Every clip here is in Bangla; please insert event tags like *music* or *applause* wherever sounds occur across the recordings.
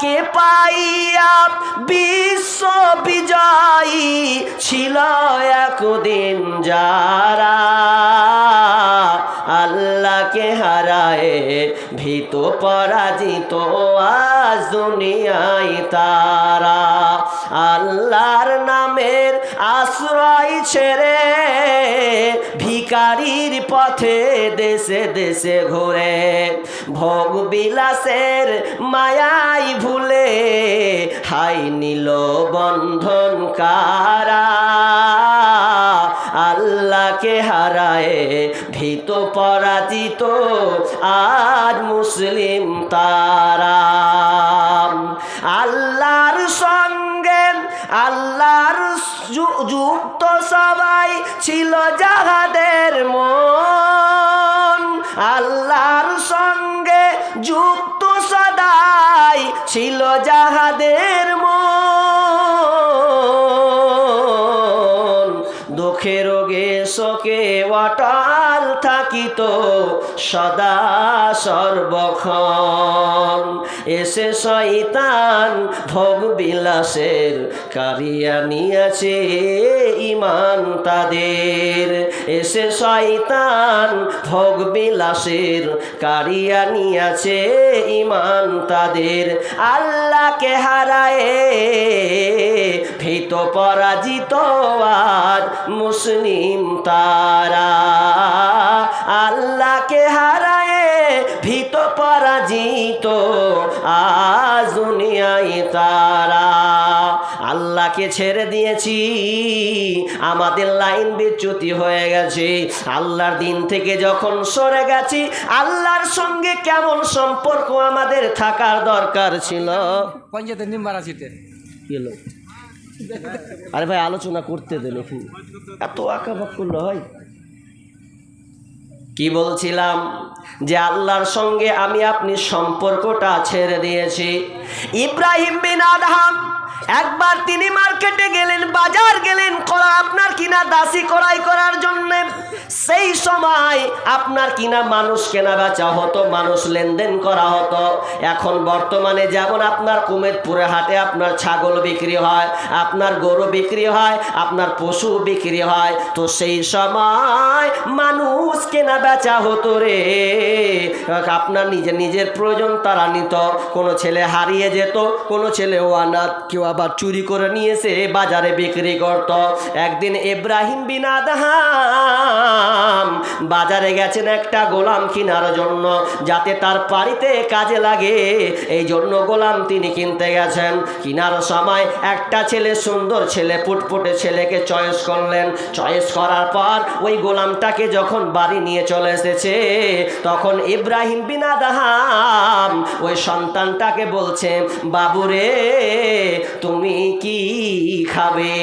আল্লাহকে পাইয়া বিশ্ব বিজয়ী ছিল একদিন যারা আল্লাহকে হারায় ভীত পরাজিত আজ তারা আল্লাহর নামের আশ্রয় ছেড়ে ভিকারির পথে দেশে দেশে ঘুরে ভোগ বিলাসের মায়াই ভুলে হাই নিল বন্ধন কারা আল্লাহকে হারায় ভীত পরাজিত আর মুসলিম তারা। আল্লাহর সঙ্গে, আল্লাহর যুক্ত সবাই ছিল যাহাদের মন। আল্লাহর সঙ্গে যুক্ত সদাই ছিল যাহাদের মন। সদা সর্বক্ষণ। এসে শয়তান ভোগ বিলাসের কারিয়া নিয়েছে ইমান তাদের। এসে শয়তান ভোগ বিলাসের কারিয়া নিয়েছে ইমান তাদের। আল্লাহকে হারায় ভীত পরাজিত মুসলিম তারা। আল্লাহকে হারায় ভীত পরাজিত আজ দুনিয়ায় তারা। আল্লাহকে ছেড়ে দিয়েছি আমাদের লাইন বিচ্যুতি হয়ে গেছে। আল্লাহর দিন থেকে যখন সরে গেছি আল্লাহর সঙ্গে কেমন সম্পর্ক আমাদের থাকার দরকার ছিল? পঞ্চায়েতের নিম্বার আরে ভাই আলোচনা করতে দেন একটু এত আঁকাবাক করলে হয় কি বলছিলাম? যে আল্লাহর সঙ্গে আমি আপনি সম্পর্কটা ছেড়ে দিয়েছি। ইব্রাহিম বিন আদহাম একবার তিনি মার্কেটে গেলেন, বাজার গেলেন, করা আপনার কিনা, দাসী করাই করার জন্য। সেই সময় আপনার কিনা মানুষ কেনা বেচা হতো, মানুষ লেনদেন করা হতো। এখন বর্তমানে যেমন আপনার কুমেদপুরে হাটে আপনার ছাগল বিক্রি হয়, আপনার গরু বিক্রি হয়, আপনার পশু বিক্রি হয়, তো সেই সময় মানুষ কেনা বেচা হতো রে। আপনার নিজের নিজের প্রয়োজন তারা নিত। কোনো ছেলে হারিয়ে যেত, কোনো ছেলে অনাথ কেউ আবার চুরি করে নিয়ে এসে বাজারে বিক্রি করত। একদিন ইব্রাহিম বিন আদহাম বাজারে গেছেন একটা গোলাম কেনার জন্য, যাতে তার বাড়িতে কাজে লাগে। এই জন্য গোলাম তিনি কিনতে গেছেন। কেনার সময় একটা ছেলে, সুন্দর ছেলে, পুটপুটে ছেলেকে চয়েস করলেন। চয়েস করার পর ওই গোলামটাকে যখন বাড়ি নিয়ে চলে এসেছে, তখন ইব্রাহিম বিন আদহাম ওই সন্তানটাকে বলছে, বাবুরে তুমি কি খাবে?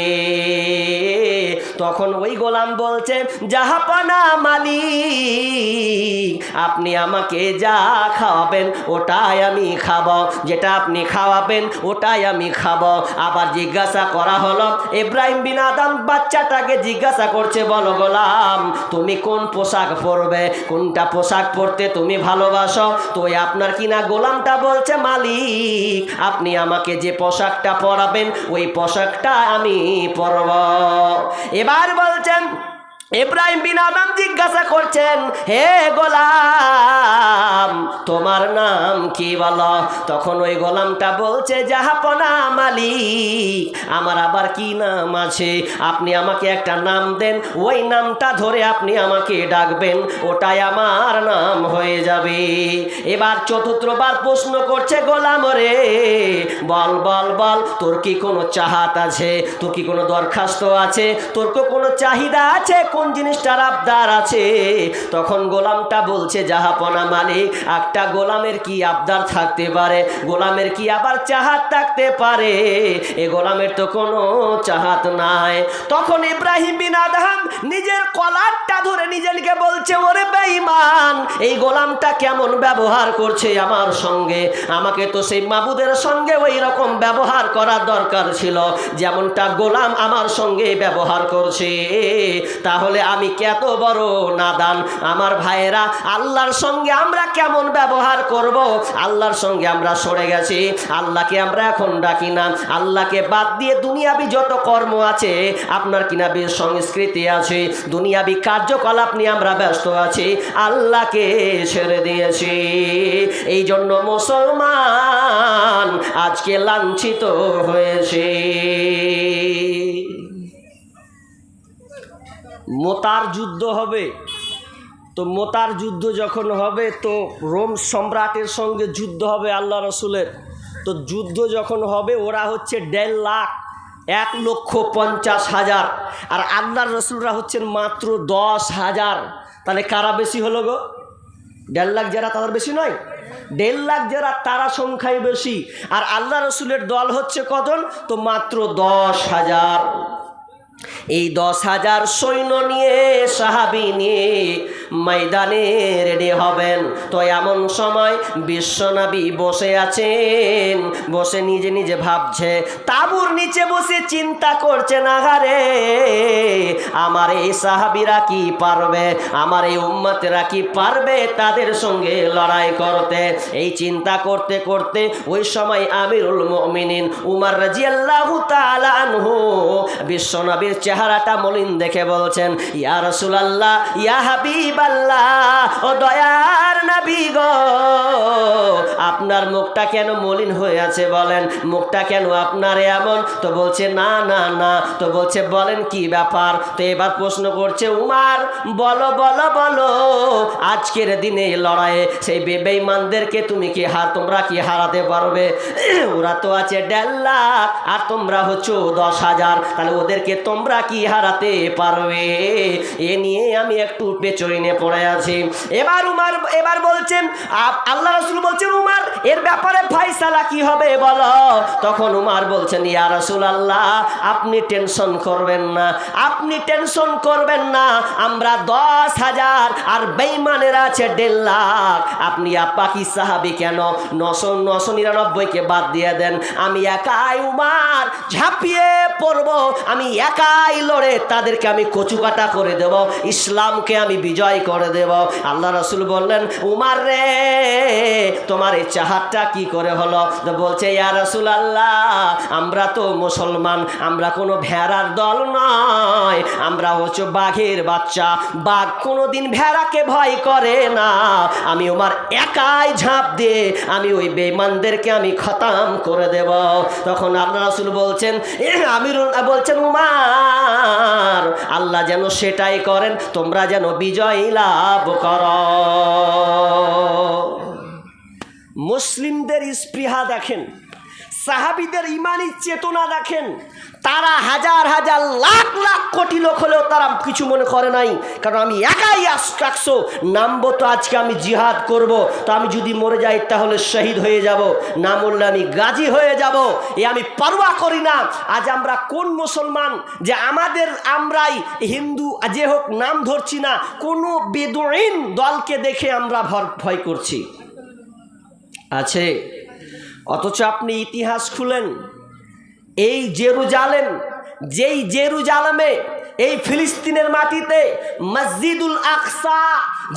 তখন ওই গোলাম বলছে জাহাপানা মালিক, আপনি আমাকে যা খাওয়াবেন, ওটাই আমি খাব। যেটা আপনি খাওয়াবেন, ওটাই আমি খাব। আবার জিজ্ঞাসা করা হলো, ইব্রাহিম বিন আদম বাচ্চাটাকে জিজ্ঞাসা করছে, বলো গোলাম, তুমি কোন পোশাক পরবে? কোনটা পোশাক পরতে তুমি ভালোবাসো? তো আপনার কিনা গোলামটা বলছে, মালিক, আপনি আমাকে যে পোশাকটা পরাবেন, ওই পোশাকটা আমি পরব। এবার বলছেন ইব্রাহিম বিন আদম জিজ্ঞাসা করছেন, হে গোলাম, তোমার নাম কি বলো? তখন ওই গোলামটা বলছে জাহাপনা মালিক, আমার আবার কি নাম আছে? আপনি আমাকে একটা নাম দেন, ওই নামটা ধরে আপনি আমাকে ডাকবেন, ওটাই আমার নাম হয়ে যাবে। এবার চতুর্থবার প্রশ্ন করছে, গোলাম রে, বল বল বল, তোর কি কোনো চাহাত আছে? তোর কি কোনো দরখাস্ত আছে? তোর কোনো চাহিদা আছে? জিনিসটার আবদার আছে, তখন গোলামটা বলছে, জাহাপনা মালিক, একটা গোলামের কি আবদার থাকতে পারে? গোলামের কি আবার চাহাত থাকতে পারে? এ গোলামের তো কোনো চাহাত নাই। তখন ইব্রাহিম বিন আদহাম নিজের কলারটা ধরে নিজেকে বলছে, ওরে বেঈমান, এই গোলামটা কেমন ব্যবহার করছে আমার সঙ্গে? আমাকে তো সেই মাবুদের সঙ্গে ওই রকম ব্যবহার করার দরকার ছিল। যেমনটা গোলাম আমার সঙ্গে ব্যবহার করছে, তাহলে তাহলে আমি কত বড় নাদান? আমার ভাইয়েরা, আল্লাহর সঙ্গে আমরা কেমন ব্যবহার করব? আল্লাহর সঙ্গে আমরা সরে গেছি। আল্লাহকে আমরা এখন ডাকি না। আল্লাহকে বাদ দিয়ে দুনিয়াবি যত কর্ম আছে, আপনার কিনা বেশ সংস্কৃতি আছে। দুনিয়াবি কার্যকলাপ নিয়ে আমরা ব্যস্ত আছি। আল্লাহকে ছেড়ে দিয়েছি। এই জন্য মুসলমান আজকে লাঞ্ছিত হয়েছে। মোতার যুদ্ধ হবে। তো মোতার যুদ্ধ যখন হবে, তো রোম সম্রাটের সঙ্গে যুদ্ধ হবে আল্লাহ রসুলের। তো যুদ্ধ যখন হবে, ওরা হচ্ছে দেড় লাখ, এক লক্ষ পঞ্চাশ হাজার। আর আল্লাহর রসুলরা হচ্ছেন মাত্র দশ হাজার। তাহলে কারা বেশি হলো গো? দেড় লাখ যারা তাদের বেশি নয়। দেড় লাখ যারা তারা সংখ্যায় বেশি। আর আল্লাহ রসুলের দল হচ্ছে কজন? তো মাত্র দশ হাজার। এই দশ হাজার সৈন্য নিয়ে, সাহাবি নিয়ে ময়দানে রেডি হবেন। তো এমন সময় বিশ্বনবী বসে আছেন, বসে নিজে নিজে ভাবছে, তাবুর নিচে বসে চিন্তা করছে না হারে আমার এই সাহাবিরা কি পারবে? আমার এই উম্মতেরা কি পারবে তাদের সঙ্গে লড়াই করতে? এই চিন্তা করতে করতে ওই সময় আমিরুল মুমিনিন উমার রাজিয়াল্লাহু তাআলা আনহু বিশ্বনবীর চেহারাটা মলিন দেখে বলছেন, ইয়া রাসূলুল্লাহ, ইয়া হাবিবাল্লাহ, ও দয়ার নবী গো, আপনার মুখটা কেন মলিন হয়ে আছে বলেন? মুখটা কেন আপনার এমন? তো বলছে, না না না। তো বলছে, বলেন কি ব্যাপার? তো এবার প্রশ্ন করছে, উমার, বলো বলো বলো, আজকের দিনে লড়াইয়ে সেই বেবেইমানদেরকে তুমি কি হার তোমরা কি হারাতে পারবে? *clears throat* ওরা তো আছে দেড় লাখ, আর তোমরা হচ্ছ দশ হাজার। তাহলে ওদেরকে তোমরা কি হারাতে পারবে? এ নিয়ে আমি একটু পেচরিনে পড়ে আছি। এবার উমার, এবার বলছেন আল্লাহ রসুল বলছেন, উমার, এর ব্যাপারে ফাইসালা কি হবে বলো? তখন উমার বলছেন, ইয়া রসুল আল্লাহ আপনি টেনশন করবেন না। আপনি টেনশন করবেন না। আমরা দশ হাজার আর বেইমানের আছে দেড় লাখ। আপনি আপাকি সাহাবি কেন? নশো নশো নিরানব্বইকে বাদ দিয়ে দেন। আমি একাই উমার ঝাঁপিয়ে পড়ব। আমি একাই লড়ে, তাদেরকে আমি কচুকাটা করে দেব, ইসলামকে আমি বিজয় করে দেব। আল্লাহ রসুল বললেন, উমার রে তোমার এই চাহাতটা কি করে হলো? তো বলছে, ইয়া রসুল আল্লাহ আমরা তো মুসলমান, আমরা কোনো ভেড়ার দল নয়, আমরা হচ্ছে বাঘের বাচ্চা। বাঘ কোনোদিন ভেড়াকে ভয় করে না। আমি ওমার একাই ঝাঁপ দিয়ে আমি ওই বেইমানদেরকে আমি খতাম করে দেব। তখন আল্লাহ রসুল বলছেন এ আমির বলছেন, উমার, আল্লাহ যেন সেটাই করেন, তোমরা যেন বিজয় লাভ কর। মুসলিমদের স্পৃহা দেখেন, সাহাবিদের ইমানি চেতনা দেখেন, তারা হাজার হাজার লাখ লাখ কোটি লোক হলেও তারা কিছু মনে করে নাই, কারণ আমি একাই একশো নামবো তো আজকে আমি জিহাদ করব, তো আমি যদি মরে যাই তাহলে শহীদ হয়ে যাব, না মরলে আমি গাজী হয়ে যাব, এ আমি পারোয়া করি না, আজ আমরা কোন মুসলমান যে আমাদের আমরাই হিন্দু, যে হোক নাম ধরছি না, কোনো বেদুইন দলকে দেখে আমরা ভয় করছি। আছে। অথচ আপনি ইতিহাস খুলেন। এই জেরুজালেম, যেই জেরুজালেমে, এই ফিলিস্তিনের মাটিতে মসজিদুল আকসা,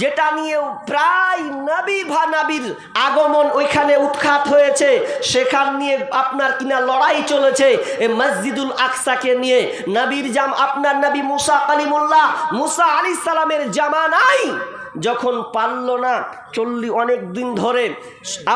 যেটা নিয়ে প্রায় নবী ভা নবীর আগমন ওইখানে উৎখাত হয়েছে, সেখান নিয়ে আপনার কিনা লড়াই চলেছে এই মসজিদুল আকসাকে নিয়ে। নবীর জাম, আপনার নবী মুসা কালিমুল্লাহ, মুসা আলী সালামের জামানাই যখন পারল না, চল্লি অনেক দিন ধরে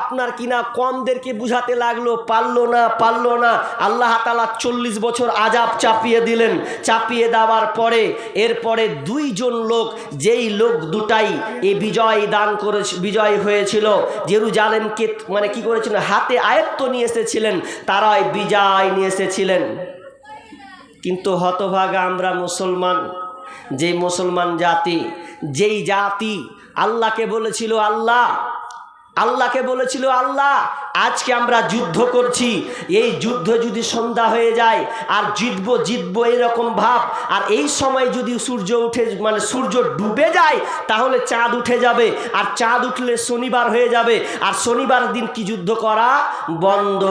আপনার কিনা কমদেরকে বুঝাতে লাগল, পারল না পারল না। আল্লাহ তালা চল্লিশ বছর আজাব চাপিয়ে দিলেন। চাপিয়ে দেওয়ার পরে, এরপরে দুইজন লোক, যেই লোক দুটাই এই বিজয় দান করে, বিজয় হয়েছিল, জেরুজালেমকে মানে কি করেছিলেন হাতে আয়ত্ত নিয়ে এসেছিলেন, তারাই বিজয় নিয়ে এসেছিলেন। কিন্তু হতভাগা আমরা মুসলমান যেই মুসলমান জাতি যেই জাতি আল্লাহকে বলেছিল আল্লাহ, আল্লাহকে বলেছিল আল্লাহ, আজকে আমরা যুদ্ধ করছি। এই যুদ্ধ যদি সন্ধ্যা হয়ে যায়, আর জিতবো জিতবো এরকম ভাব, আর এই সময় যদি সূর্য উঠে মানে সূর্য ডুবে যায়, তাহলে চাঁদ উঠে যাবে। আর চাঁদ উঠলে শনিবার হয়ে যাবে। আর শনিবার দিন কি যুদ্ধ করা বন্ধ।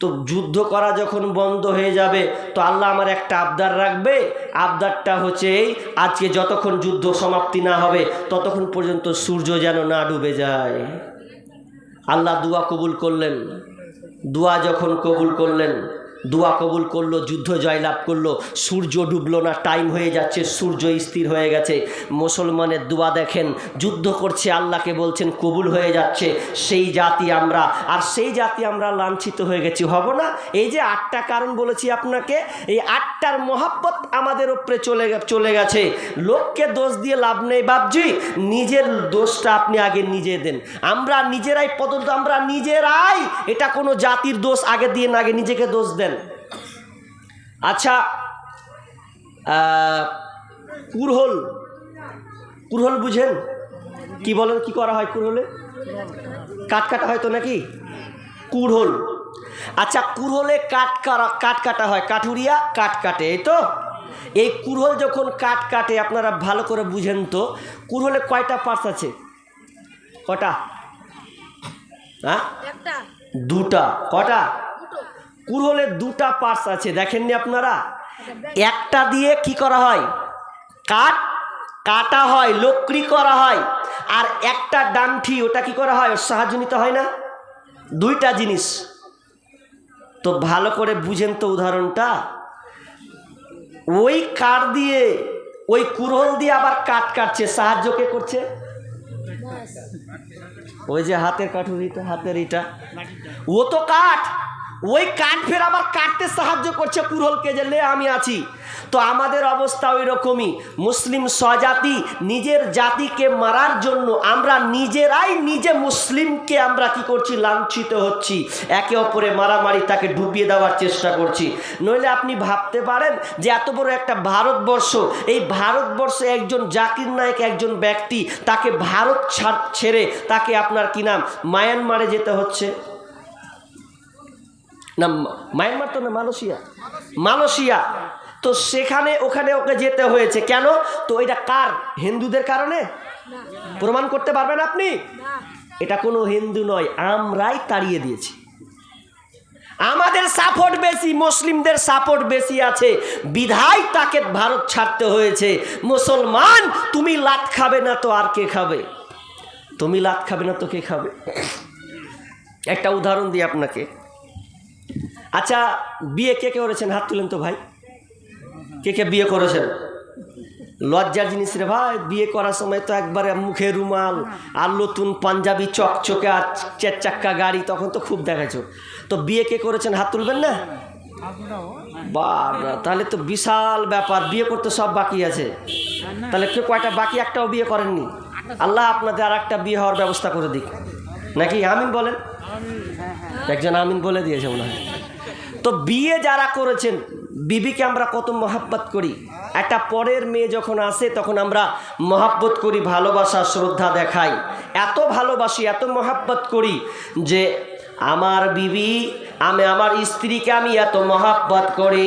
তো যুদ্ধ করা যখন বন্ধ হয়ে যাবে, তো আল্লাহ আমার একটা আবদার রাখবে। আবদারটা হচ্ছে এই, আজকে যতক্ষণ যুদ্ধ সমাপ্তি না হবে, ততক্ষণ পর্যন্ত সূর্য যেন না ডুবে যায়। আল্লাহ দুয়া কবুল করলেন। দুয়া যখন কবুল করলেন দুয়া কবুল করল, যুদ্ধ জয়লাভ করল। সূর্য ডুবলো না টাইম হয়ে যাচ্ছে, সূর্য স্থির হয়ে গেছে। মুসলমানের দোয়া দেখেন, যুদ্ধ করছে, আল্লাহকে বলছেন, কবুল হয়ে যাচ্ছে। সেই জাতি আমরা, আর সেই জাতি আমরা লাঞ্ছিত হয়ে গেছি, হব না? এই যে আটটা কারণ বলেছি আপনাকে, এই আটটার মহাব্বত আমাদের উপরে চলে চলে গেছে। লোককে দোষ দিয়ে লাভ নেই বাবজি নিজের দোষটা আপনি আগে নিজে দেন। আমরা নিজেরাই পর্যন্ত আমরা নিজেরাই, এটা কোনো জাতির দোষ আগে দিয়ে না, আগে নিজেকে দোষ দেন। আচ্ছা কুরহল কুরহল বুঝেন? কি বলেন কি করা হয় কুরহলে? কাঠ কাটা হয় তো নাকি? কুড়হল আচ্ছা কুড়হলে কাঠ কাটা কাঠ কাটা হয় কাঠুরিয়া কাঠ কাটে এই তো? এই কুড়হল যখন কাঠ কাটে আপনারা ভালো করে বুঝেন তো কুড়হলে কয়টা পার্টস আছে? কটা? হ্যাঁ? দুটা। কটা? কুড়হলে দুটা পার্টস আছে, দেখেননি আপনারা? একটা দিয়ে কি করা হয়? কাঠ কাটা হয়, লকড়ি করা হয়, আর একটা ডান্ঠি, ওটা কি করা হয়? ওর সাহায্য নিতে হয় না? দুইটা জিনিস। তো ভালো করে বুঝেন তো উদাহরণটা। ওই কাঠ দিয়ে, ওই কুরহল দিয়ে আবার কাঠ কাটছে। সাহায্য কে করছে? ওই যে হাতের কাঠুরিটা, হাতের ইটা। ও তো কাঠ। ওই কাঠ ফের আবার কাটতে সাহায্য করছে কুরহলকে যে, লে, আমি আছি। তো আমাদের অবস্থা ওই রকমই। মুসলিম স্বজাতি নিজের জাতিকে মারার জন্য আমরা নিজেরাই নিজে মুসলিমকে আমরা কি করছি, লাঞ্ছিত হচ্ছি। একে অপরে মারামারি তাকে ডুবিয়ে দেওয়ার চেষ্টা করছি। নইলে আপনি ভাবতে পারেন যে, এত বড় একটা ভারতবর্ষ, এই ভারতবর্ষে একজন জাকির নায়ক একজন ব্যক্তি তাকে ভারত ছাড়, ছেড়ে তাকে আপনার কি নাম, মায়ানমারে যেতে হচ্ছে? না, মায়ানমার তো না, মালয়েশিয়া। মালয়েশিয়া। তো সেখানে, ওখানে ওকে যেতে হয়েছে। কেন? তো এটা কার? হিন্দুদের কারণে? প্রমাণ করতে পারবেন আপনি? এটা কোনো হিন্দু নয়, আমরাই তাড়িয়ে দিয়েছি। আমাদের সাপোর্ট বেশি, মুসলিমদের সাপোর্ট বেশি আছে। বিধায় তাকে ভারত ছাড়তে হয়েছে। মুসলমান, তুমি লাত খাবে না তো আর কে খাবে? তুমি লাত খাবে না তো কে খাবে? একটা উদাহরণ দিই আপনাকে। আচ্ছা বিয়ে কে কে করেছেন? হাত তুলেন তো ভাই। কে কে বিয়ে করেছেন? লজ্জার জিনিস রে ভাই বিয়ে করার সময় তো একবারে মুখে রুমাল আর নতুন পাঞ্জাবি চকচকে আর চার চাক্কা গাড়ি তখন তো খুব দেখাছো তো বিয়ে কে করেছেন? হাত তুলবেন না? বাবা তাহলে তো বিশাল ব্যাপার বিয়ে করতে সব বাকি আছে। তাহলে কেউ কয়টা বাকি একটাও বিয়ে করেননি? আল্লাহ আপনাদের আর একটা বিয়ে হওয়ার ব্যবস্থা করে দিক। নাকি আমিন বলেন? একজন আমিন বলে দিয়েছে মনে হয়। তো বিয়ে যারা করেছেন, বিবিকে আমরা কত মহাব্বত করি। একটা পরের মেয়ে যখন আসে, তখন আমরা মহাব্বত করি, ভালোবাসা, শ্রদ্ধা দেখাই। এত ভালোবাসি, এত মহাব্বত করি যে, আমার বিবি আমি আমার স্ত্রীকে আমি এত মহাব্বত করি।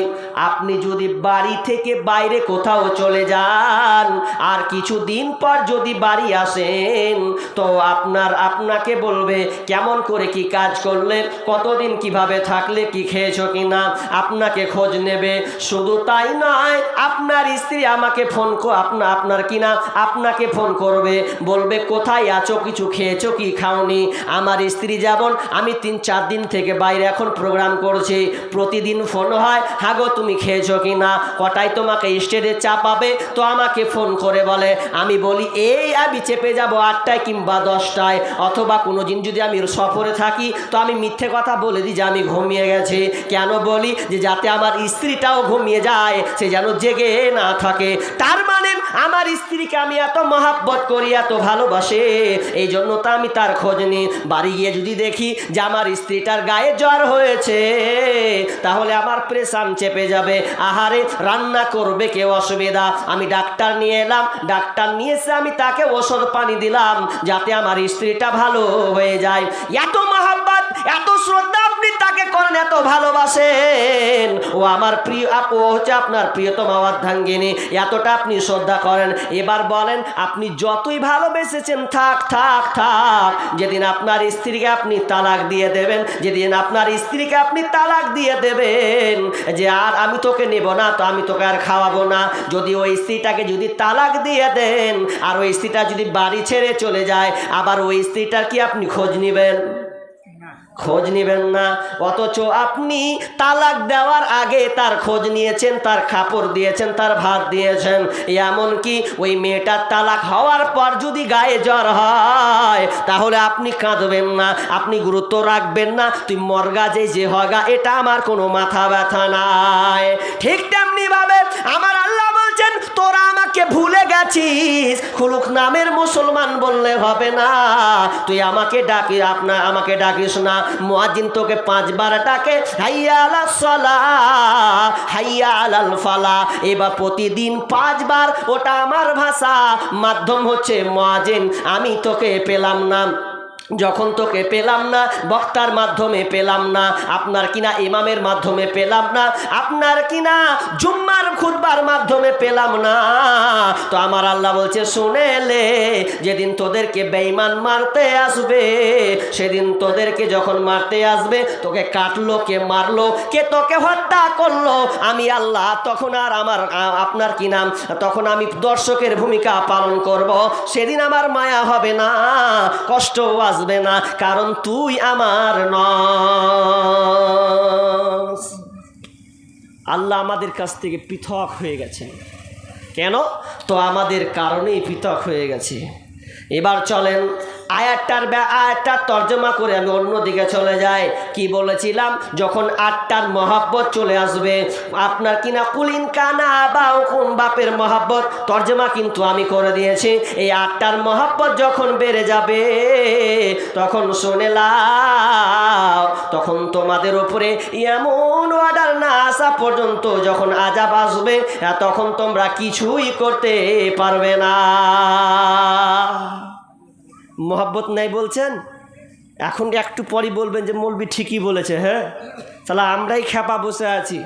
আপনি যদি বাড়ি থেকে বাইরে কোথাও চলে যান, আর কিছু দিন পর যদি বাড়ি আসেন, তো আপনার, আপনাকে বলবে, কেমন করে কি কাজ করলে, কতদিন কীভাবে থাকলে, কি খেয়েছো কি না আপনাকে খোঁজ নেবে। শুধু তাই নয়, আপনার স্ত্রী আমাকে ফোন আপনার আপনার কি না আপনাকে ফোন করবে, বলবে, কোথায় আছো, কিছু খেয়েছো, কি খাওনি? আমার স্ত্রী যেমন, আমি তিন চার দিন থেকে বাইরে এখন প্রোগ্রাম করছি, প্রতিদিন ফোন হয়, হাগো, তুমি খেয়েছো কি না কটায় তোমাকে স্টেজে চাপাবে তো আমাকে ফোন করে বলে, আমি বলি, এই আমি চেপে যাব আটটায় কিংবা দশটায়, অথবা কোনো দিন যদি আমি সফরে থাকি, তো আমি মিথ্যে কথা বলে দিই যে আমি ঘুমিয়ে গেছি। কেন বলি যে যাতে আমার স্ত্রীটাও ঘুমিয়ে যায়, সে যেন জেগে না থাকে। তার মানে আমার স্ত্রীকে আমি এত মহাব্বত করি, এত ভালোবাসে এই জন্য তো আমি তার খোঁজ নিই। বাড়ি গিয়ে যদি দেখি যে আমার স্ত্রীটার গায়ে জ্বর হয়েছে, তাহলে আমার প্রেশান চেপে যাবে। আহারে, রান্না করবে কেউ অসুবিধা। আমি ডাক্তার নিয়ে এলাম, ডাক্তার নিয়ে এসে আমি তাকে ওষুধ পানি দিলাম, যাতে আমার স্ত্রীটা ভালো হয়ে যায়। এত মহাব্বত, এত শ্রদ্ধা আপনি তাকে করেন, এত ভালোবাসেন। ও আমার প্রিয়, আপ- হচ্ছে আপনার প্রিয়তমা অর্ধাঙ্গিনী। এতটা আপনি শ্রদ্ধা করেন। এবার বলেন, আপনি যতই ভালোবেসেছেন, থাক থাক থাক, যেদিন আপনার স্ত্রীকে আপনি তালাক দিয়ে দেবেন, যেদিন আপনার স্ত্রীকে আপনি তালাক দিয়ে দেবেন, যে আর আমি তোকে নেব না, তো আমি তোকে আর খাওয়াবো না। যদি ওই স্ত্রীটাকে যদি তালাক দিয়ে দেন, আর ওই স্ত্রীটা যদি বাড়ি ছেড়ে চলে যায়, আবার ওই স্ত্রীটার কি আপনি খোঁজ নেবেন? খোঁজ নেবেন না। অথচ আপনি তালাক দেওয়ার আগে তার খোঁজ নিয়েছেন, তার কাপড় দিয়েছেন, তার ভাত দিয়েছেন। এমনকি ওই মেয়েটার তালাক হওয়ার পর যদি গায়ে জ্বর হয়, তাহলে আপনি কাঁদবেন না, আপনি গুরুত্ব রাখবেন না। তুই মর্গাজে যে যে হগা, এটা আমার কোনো মাথা ব্যথা নাই। ঠিক তেমনি ভাবে আমার আল্লাহ বলছেন, তোরা আমাকে ভুলে গেছিস। খুলুক নামের মুসলমান বললে হবে না। তুই আমাকে ডাকি, আপনা, আমাকে ডাকিস না। মুয়াজ্জিন তোকে পাঁচবার ডাকে, হাইয়া আলা সলা, হাইয়া আলাল ফালা। এবার প্রতিদিন পাঁচবার, ওটা আমার ভাষা। মাধ্যম হচ্ছে মুয়াজ্জিন, আমি তোকে পেলাম না। যখন তোকে পেলাম না, বক্তার মাধ্যমে পেলাম না, আপনার কিনা ইমামের মাধ্যমে পেলাম না, আপনার কিনা জুম্মার খুদবার মাধ্যমে পেলাম না। তো আমার আল্লাহ বলছে শুনেলে যেদিন তোদেরকে বেঈমান মারতে আসবে, সেদিন তোদেরকে যখন মারতে আসবে, তোকে কাটলো, কে মারলো, কে তোকে হত্যা করল, আমি আল্লাহ তখন আর আমার, আপনার কি নাম তখন আমি দর্শকের ভূমিকা পালন করব, সেদিন আমার মায়া হবে না, কষ্ট আসবে না, কারণ তুই আমার ন আল্লাহ আমাদের কাছ থেকে পৃথক হয়ে গেছে। কেন? তো আমাদের কারণেই পৃথক হয়ে গেছে। এবার চলেন আয়াতটার আয়াতটার তর্জমা করে আমি অন্যদিকে চলে যাই। কি বলেছিলাম? যখন আটটার মহাব্বত চলে আসবে, আপনার কিনা কুলিন কানা বা হুকুম বাপের মহাব্বত? তর্জমা কিন্তু আমি করে দিয়েছি। এই আটটার মহাব্বত যখন বেড়ে যাবে, তখন শুনে তখন তোমাদের উপরে এমন অর্ডার না আসা পর্যন্ত যখন আজাব আসবে তখন তোমরা কিছুই করতে পারবে না। মোহাব্বত নাই বলছেন? এখন একটু পরই বলবেন যে মৌলবি ঠিকই বলেছে হ্যাঁ? তাহলে আমরাই খেপা বসে আছি।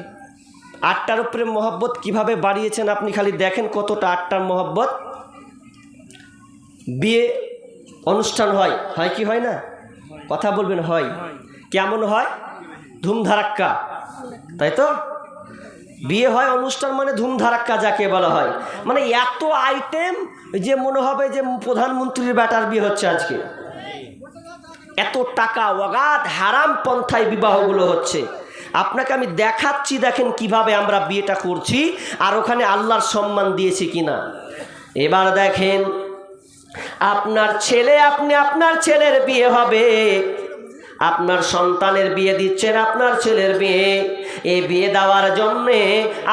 আটটার উপরে মহব্বত কীভাবে বাড়িয়েছেন আপনি খালি দেখেন কতটা আটটার মহব্বত? বিয়ে অনুষ্ঠান হয় হয় কি হয় না? কথা বলবেন, হয়। কেমন হয়? ধুমধারাক্কা, তাই তো? বিয়ে হয় অনুষ্ঠান মানে ধুমধারাক্কা যাকে বলা হয়। মানে এত আইটেম যে মনে হবে যে প্রধানমন্ত্রীর ব্যাটার বিয়ে হচ্ছে আজকে। এত টাকা অগাধ হারাম পন্থায় বিবাহগুলো হচ্ছে। আপনাকে আমি দেখাচ্ছি, দেখেন কীভাবে আমরা বিয়েটা করছি আর ওখানে আল্লাহর সম্মান দিয়েছি কিনা। এবার দেখেন, আপনার ছেলে আপনি আপনার ছেলের বিয়ে হবে। আপনার সন্তানের বিয়ে দিচ্ছেন আপনার ছেলের বিয়ে এই বিয়ে দেওয়ার জন্যে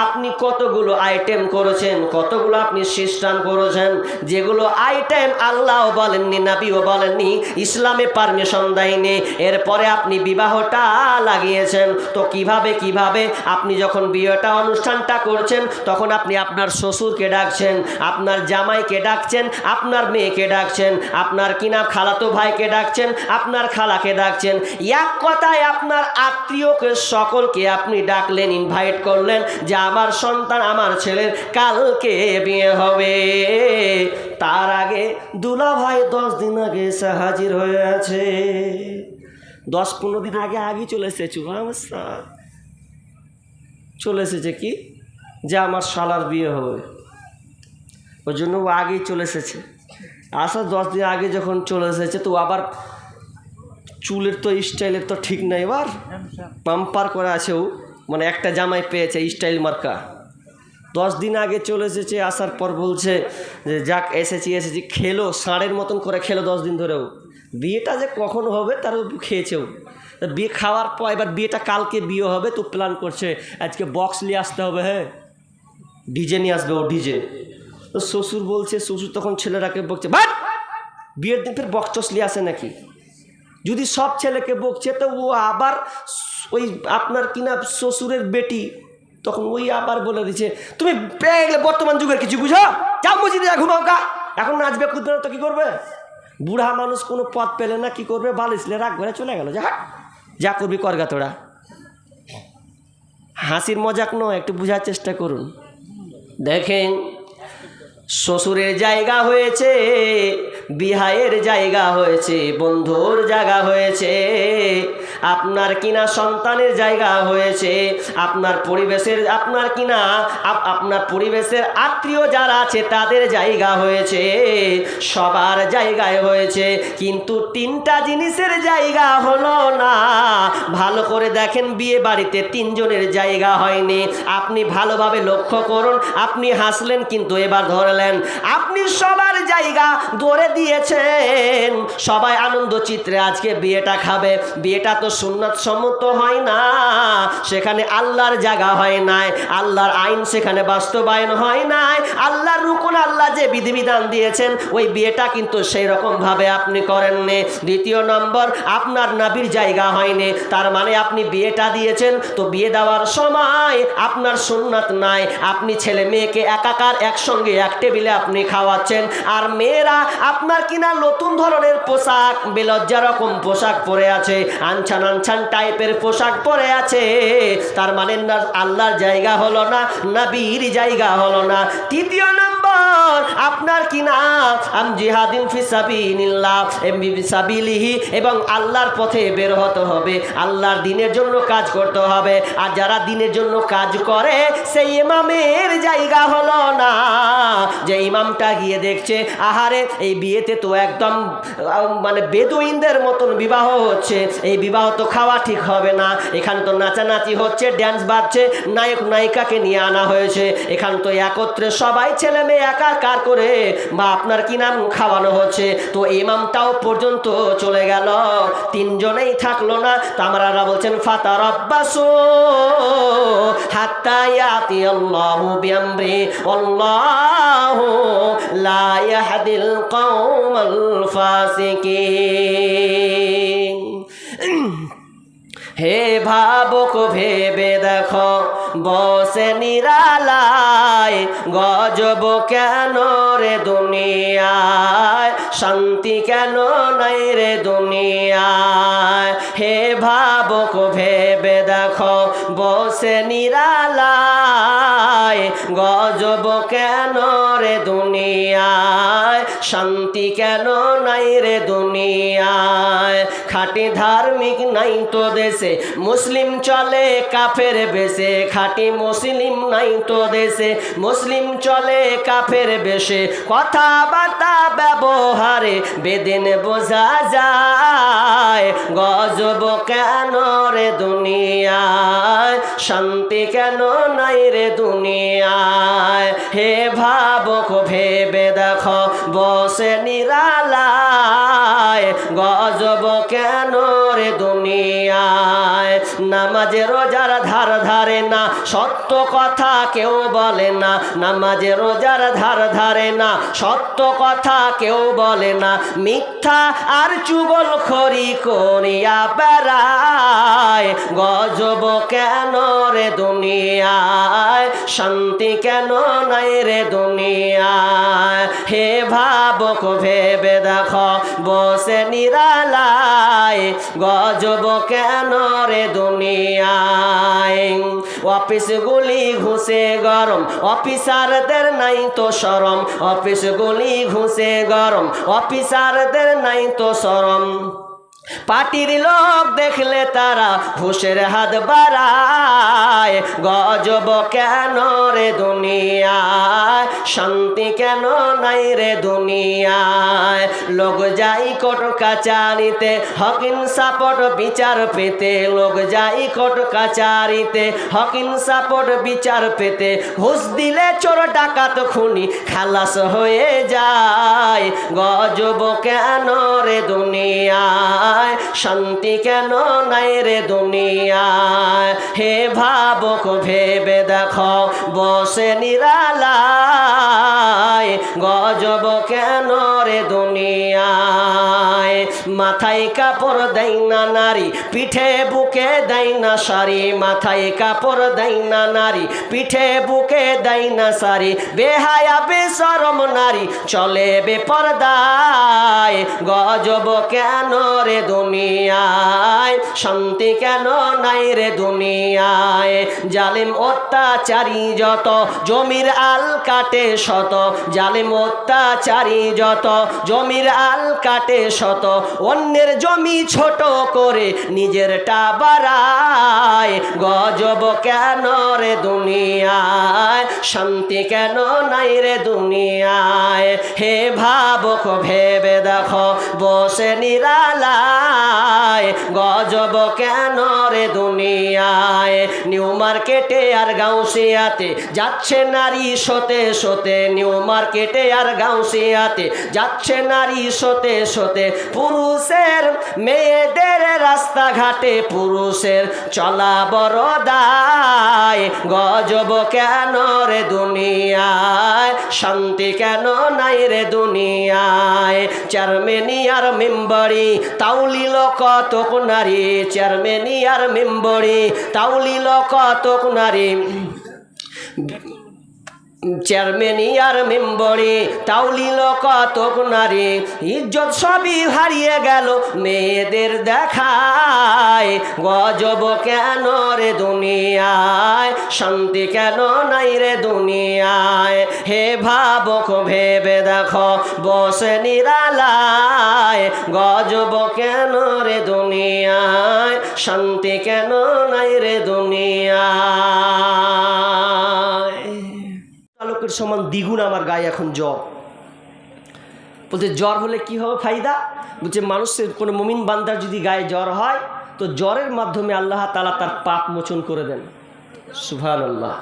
আপনি কতগুলো আইটেম করেছেন, কতগুলো আপনি সিস্টেম করেছেন, যেগুলো আইটেম আল্লাহও বলেননি, নাবিও বলেননি, ইসলামে পারমিশন দেয়নি, এরপরে আপনি বিবাহটা লাগিয়েছেন, তো কীভাবে কীভাবে? আপনি যখন বিয়েটা অনুষ্ঠানটা করছেন, তখন আপনি আপনার শ্বশুরকে ডাকছেন, আপনার জামাইকে ডাকছেন, আপনার মেয়েকে ডাকছেন, আপনার কিনা খালাতো ভাইকে ডাকছেন, আপনার খালাকে ডাকছেন। এক কথায় আপনার আত্মীয়কে, সকলকে আপনি ডাকলেন ইনভাইট করলেন যে আমার সন্তান আমার ছেলের কালকে বিয়ে হবে। তার আগে দুলা ভাই দশ দিন আগে এসে হাজির হয়ে আছে। দশ পনেরো দিন আগে আগে চলে এসেছে চলে এসেছে কি? যে আমার শালার বিয়ে হবে। ওই জন্য ও আগেই চলে এসেছে। আসার দশ দিন আগে যখন চলে এসেছে, তো আবার চুলের তো স্টাইলের তো ঠিক নাই এবার। পাম্পার করে আছে ও। মানে একটা জামাই পেয়েছে স্টাইল মার্কা। দশ দিন আগে চলে এসেছে, আসার পর বলছে যে, যাক, এসেছি এসেছি। খেলো, ষাঁড়ের মতন করে খেলো দশ দিন ধরেও বিয়েটা যে কখন হবে তার খেয়েছেও বিয়ে খাওয়ার পর এবার বিয়েটা কালকে বিয়ে হবে তো প্ল্যান করছে, আজকে বক্স নিয়ে আসতে হবে হ্যাঁ? ডিজে নিয়ে আসবে ও ডিজে তো শ্বশুর বলছে, শ্বশুর তখন ছেলেরাকে বকছে বাট বিয়ের দিন ফের বক্স নিয়ে আসে নাকি? যদি সব ছেলেকে বকছে, তো ও আবার ওই আপনার কিনা শ্বশুরের বেটি, তখন ওই আবার বলে দিচ্ছে তুমি পেয়ে গেলে বর্তমান যুগের কিছু বুঝো? যাও মসজিদে যা ঘুমাও কা এখন নাচবে, কুদবে তো কী করবে? বুড়া মানুষ কোনো পথ পেলে না, কি করবে? বালিশলে রাগ ঘরে চলে গেল। যা। যা করবি করগা তোরা। হাসির মজাক নয়, একটু বোঝার চেষ্টা করুন। দেখেন, শ্বশুরের জায়গা হয়েছে বিহায়ের জায়গা হয়েছে বন্ধুর জায়গা হয়েছে। আপনার কিনা সন্তানের জায়গা হয়েছে, আপনার পরিবেশের, আপনার কিনা আপ- আপনার পরিবেশের আত্মীয় যারা আছে তাদের জায়গা হয়েছে, সবার জায়গায় হয়েছে, কিন্তু তিনটা জিনিসের জায়গা হলো না। ভালো করে দেখেন, বিয়ে বাড়িতে তিনজনের জায়গা হয়নি। আপনি ভালোভাবে লক্ষ্য করুন, আপনি হাসলেন, কিন্তু এবার ধরলেন, আপনি সবার জায়গা ধরে দিয়েছেন। সবাই আনন্দ চিত্রে আজকে বিয়েটা খাবে, বিয়েটা তো সুন্নত সম্মত হয় না, সেখানে আল্লাহর জায়গা হয় নাই, আল্লাহর আইন সেখানে বাস্তবায়ন হয় নাই, আল্লাহর রুকুন আল্লাহ যে বিধিবিধান দিয়েছেন, ওই বিয়েটা কিন্তু সেই রকম ভাবে আপনি করেননি। দ্বিতীয় নম্বর, আপনার নাবির জায়গা হয়নি, তার মানে আপনি বিয়েটা দিয়েছেন, তো বিয়ে দেওয়ার সময় আপনার সুন্নাত নাই, আপনি ছেলে মেয়েকে একাকার একসঙ্গে এক টেবিলে আপনি খাওয়াচ্ছেন, আর মেয়েরা আপনার কিনা নতুন ধরনের পোশাক, বেলজ্জা রকম পোশাক পরে আছে, আনছান আনছান টাইপের পোশাক পরে আছে। তার মানে আল্লাহর জায়গা হলো না, নাবির জায়গা হলো না। তৃতীয় নম্বর আপনার কিনা আম জিহাদিন সাবিলিহি, এবং আল্লাহর পথে বের হতে হবে। আল্লাহর দিনের জন্য কাজ করতে হবে। আর যারা দিনের জন্য কাজ করে, সেই ইমামের জায়গা হলো না। যে ইমামটা গিয়ে দেখছে, আহারে, এই বিয়েতে তো একদম মানে বেদুইনদের মতন বিবাহ হচ্ছে। এই বিবাহ তো খাওয়া ঠিক হবে না। এখানে তো নাচানাচি হচ্ছে ড্যান্স বাজছে। নায়ক নায়িকাকে নিয়ে আনা হয়েছে। এখান তো একত্রে সবাই ছেলে মেয়ে একাকার করে বা আপনার কি নাম খাওয়ানো হচ্ছে? তো ইমামটাও পর্যন্ত চলে গেল। তিনজনেই থাকল না। তো আমরা বলছেন কওমাল ফাসিকিন। *clears throat* হে ভাবক, ভেবে দেখো। বসে নিরালায়, গজব কেন রে দুনিয়ায়? শান্তি কেন নাই রে দুনিয়ায়? হে ভাবক, ভেবে দেখো, বসে নিরালায়, গজব কেন রে দুনিয়ায়? শান্তি কেন নাই রে দুনিয়ায়? খাটি ধার্মিক নাই তো দেশে, মুসলিম চলে কাফের বেশে খাঁটি মুসলিম নাই তো দেশে। মুসলিম চলে কাফের বেশে। কথাবার্তা, ব্যবহারে বেদিন বোঝা যায়। গজব কেন রে দুনিয়ায়? শান্তি কেন নাই রে দুনিয়ায়? হে ভাবক, ভেবে দেখো, বসে নিরালায়। গজব কেন রে দুনিয়ায়। নামাজে রোজার ধার ধারে না, সত্য কথা কেউ বলে না। নামাজে রোজার ধার ধারে না, সত্য কথা কেউ বলে না। মিথ্যা আর চুগল খড়ি করিয়া বেড়ায়। গজব কেন রে দুনিয়ায়? শান্তি কেন নাই রে দুনিয়ায়? হে ভাবক, ভেবে দেখো, বসে নিরালায়। গজব কেন রে দুনিয়ায়? অফিস গুলি ঘুষে গরম, অফিসারদের নাই তো সরম। অফিসগুলি ঘুষে গরম, অফিসারদের নাই তো সরম। পার্টির লোক দেখলে তারা ঘুষের হাত বাড়ায়। গজব কেন রে দুনিয়ায়? শান্তি কেন নাই রে দুনিয়ায়? লোক যাই কোট কাচারিতে, হকিন সাপট বিচার পেতে। লোক যাই কোট কাচারিতে, হকিন সাপট বিচার পেতে। ঘুষ দিলে চোর ডাকাত খুনি খালাস হয়ে যায়। গজব কেন রে দুনিয়ায়? শান্তি কেন নাই রে দুনিয়ায়? হে ভাবক, ভেবে দেখো, বসে নিরালায়, গজব কেন রে দুনিয়ায়? মাথায় কাপড় দেয় না নারী, পিঠে বুকে দেয় না শাড়ি। মাথায় কাপড় দেয় না নারী, পিঠে বুকে দেয় না শাড়ি। বেহায়া বেসরম নারী চলে বেপরদায়, গজব কেন রে দুনিয়ায়? শান্তি কেন নাই রে দুনিয়ায়? জালিম অত্যাচারী যত, জমির আল কাটে শত। জালিম অত্যাচারী যত, জমির আল কাটে শত। অন্যের জমি ছোট করে নিজেরটা বাড়ায়। গজব কেন রে দুনিয়ায়? শান্তি কেন নাই রে দুনিয়ায়? হে ভাবক, ভেবে দেখো, বসে নিরালায় গজব কেন রে দুনিয়ায়? নিউ মার্কেটে আর গাউসিয়াতে যাচ্ছে নারী সতে সতে। নিউ মার্কেটে আর গাউসিয়াতে যাচ্ছে নারী সতে সতে। পুরুষের মেয়েদের রাস্তাঘাটে পুরুষের চলা বড় দায় গজব কেন রে দুনিয়ায়? শান্তি কেন নাই রে দুনিয়ায়? চেয়ারম্যানি আর মেম্বরি তাউলিল কতক নারী চেয়ারম্যানি আর মেম্বরি তাউলিল কতক নারী। চেয়ারম্যানি আর মেম্বরে। তাউলিল কতক নারী, ইজ্জত সবই হারিয়ে গেল মেয়েদের দেখায়। গজব কেন রে দুনিয়ায়? শান্তি কেন নাই রে দুনিয়ায়? হে ভাবক, ভেবে দেখো, বসে নিরালায়। গজব কেন রে দুনিয়ায়? শান্তি কেন নাই রে দুনিয়ায়? সমান দ্বিগুণ আমার গায়ে এখন জ্বর। বলতে জ্বর হলে কি হবে ফায়দা বলছে, মানুষের কোনো মমিন বান্দার যদি গায়ে জ্বর হয়, তো জ্বরের মাধ্যমে আল্লাহ তালা তার পাপ মোচন করে দেন। সুভান আল্লাহ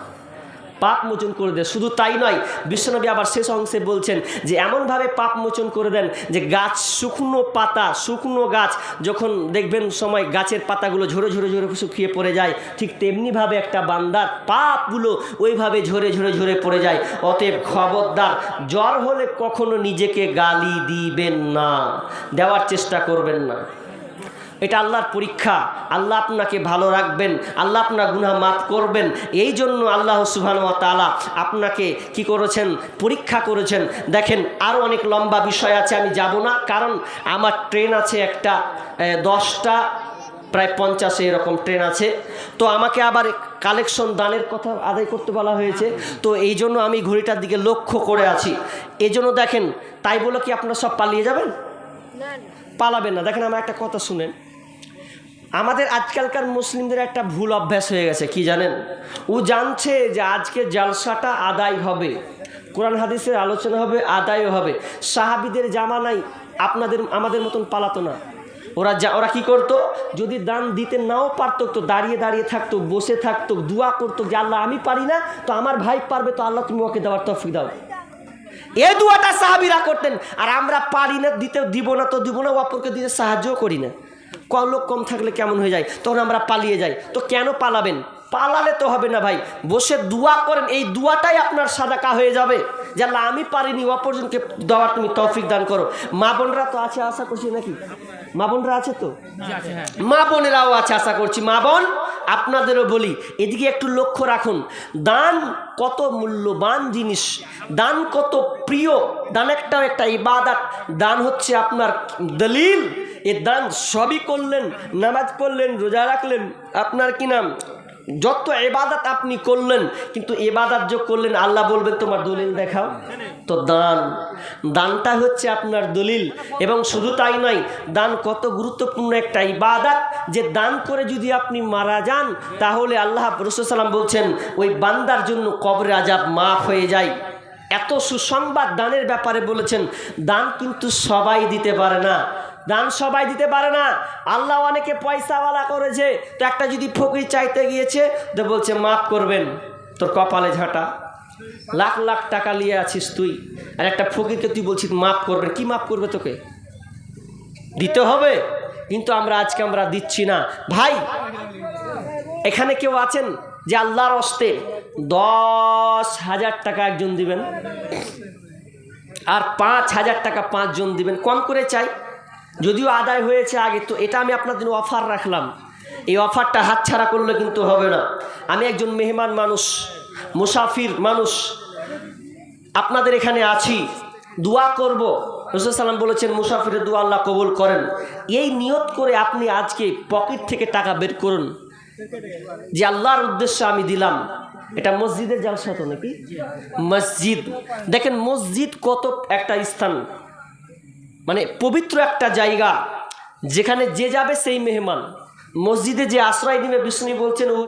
পাপ মোচন করে দেয় শুধু তাই নয়, বিশ্বনবী আবার শেষ অংশে বলছেন যে, এমনভাবে পাপ মোচন করে দেন যে, গাছ শুকনো পাতা, শুকনো গাছ যখন দেখবেন সময় গাছের পাতাগুলো ঝরে ঝরে ঝরে শুকিয়ে পড়ে যায়, ঠিক তেমনিভাবে একটা বান্দার পাপগুলো ওইভাবে ঝরে ঝরে ঝরে পড়ে যায়। অতএব খবরদার, জ্বর হলে কখনো নিজেকে গালি দিবেন না, দেওয়ার চেষ্টা করবেন না। এটা আল্লাহর পরীক্ষা। আল্লাহ আপনাকে ভালো রাখবেন আল্লাহ আপনার গুনাহ মাফ করবেন। এই জন্য আল্লাহ সুবহান ওয়া তাআলা আপনাকে কি করেছেন? পরীক্ষা করেছেন। দেখেন আরও অনেক লম্বা বিষয় আছে আমি যাব না। কারণ আমার ট্রেন আছে একটা দশটা প্রায় পঞ্চাশে এরকম ট্রেন আছে। তো আমাকে আবার কালেকশন দানের কথা আদায় করতে বলা হয়েছে। তো এই জন্য আমি ঘড়িটার দিকে লক্ষ্য করে আছি। এই জন্য দেখেন তাই বলে কি আপনারা সব পালিয়ে যাবেন? পালাবেন না। দেখেন আমার একটা কথা শুনেন। আমাদের আজকালকার মুসলিমদের একটা ভুল অভ্যাস হয়ে গেছে, কি জানেন? ও জানছে যে আজকে জালসাটা আদায় হবে, কোরআন হাদিসের আলোচনা হবে, আদায়ও হবে। সাহাবিদের জামানাই আপনাদের, আমাদের মতন পালাতো না। ওরা যা, ওরা কি করতো? যদি দান দিতে নাও পারতো, তো দাঁড়িয়ে দাঁড়িয়ে থাকতো, বসে থাকতো, দোয়া করতো যে আল্লাহ আমি পারি না, তো আমার ভাই পারবে, তো আল্লাহ তুমি ওকে দেওয়ার তফি দাও। এ দুয়াটা সাহাবিরা করতেন, আর আমরা পারি না দিতে দিব না, তো দিব না, অপরকে দিতে সাহায্যও করি না। লোক কম থাকলে কেমন হয়ে যায়? তখন আমরা পালিয়ে যাই। তো কেন পালাবেন? পালালে তো হবে না ভাই। বসে দোয়া করেন, এই দুয়াটাই আপনার সাদাকা হয়ে যাবে। যে আল্লাহ, আমি পারিনি অপরজনকে দেওয়ার তুমি তৌফিক দান করো। মা বোনরা তো আছে আশা করছি নাকি? মা বোনরা আছে তো? মা বোনেরাও আছে আশা করছি। মা বোন, আপনাদেরও বলি, এদিকে একটু লক্ষ্য রাখুন। দান কত মূল্যবান জিনিস। দান কত প্রিয়। দান একটা একটা ইবাদাত। দান হচ্ছে আপনার দলিল। এ দান সবই করলেন, নামাজ পড়লেন, রোজা রাখলেন। আপনার কি নাম? যত এবাদাত আপনি করলেন, কিন্তু এবাদাত যে করলেন, আল্লাহ বলবেন, তোমার দলিল দেখাও। তো দান, দানটা হচ্ছে আপনার দলিল। এবং শুধু তাই নয়, দান কত গুরুত্বপূর্ণ একটা ইবাদাত। যে দান করে যদি আপনি মারা যান, তাহলে আল্লাহ রসুলাম বলছেন, ওই বান্দার জন্য কবরের আজাব মাফ হয়ে যায়। এত সুসংবাদ দানের ব্যাপারে বলেছেন, দান কিন্তু সবাই দিতে পারে না। দান সবাই দিতে পারে না। আল্লাহ অনেকে পয়সাওয়ালা করেছে, তো একটা যদি ফকির চাইতে গিয়েছে, তো বলছে, মাফ করবেন, তোর কপালে ঝাঁটা। লাখ লাখ টাকা নিয়ে আছিস তুই, আর একটা ফকিরকে তুই বলছিস, মাফ করবেন কি মাফ করবে তোকে? দিতে হবে, কিন্তু আমরা আজকে আমরা দিচ্ছি না। ভাই, এখানে কেউ আছেন যে আল্লাহর অস্তে দশ হাজার টাকা একজন দিবেন? আর পাঁচ হাজার টাকা পাঁচজন দিবেন? কম করে চাই। যদিও আদায় হয়েছে আগে, তো এটা আমি আপনাদের অফার রাখলাম। এই অফারটা হাতছাড়া করলে কিন্তু হবে না। আমি একজন মেহমান মানুষ, মুসাফির মানুষ। আপনাদের এখানে আছি, দোয়া করব। রসুল সাল্লাম বলেছেন, মুসাফিরের দু আল্লাহ কবুল করেন। এই নিয়ত করে আপনি আজকে পকেট থেকে টাকা বের করুন, যে আল্লাহর উদ্দেশ্যে আমি দিলাম। এটা মসজিদের জালসা তো নাকি? মসজিদ। দেখেন মসজিদ কত একটা স্থান। মানে পবিত্র একটা জায়গা যেখানে যে যাবে সেই মেহমান। মসজিদে যে আশ্রয় দিবে বিষ্ণু বলছেন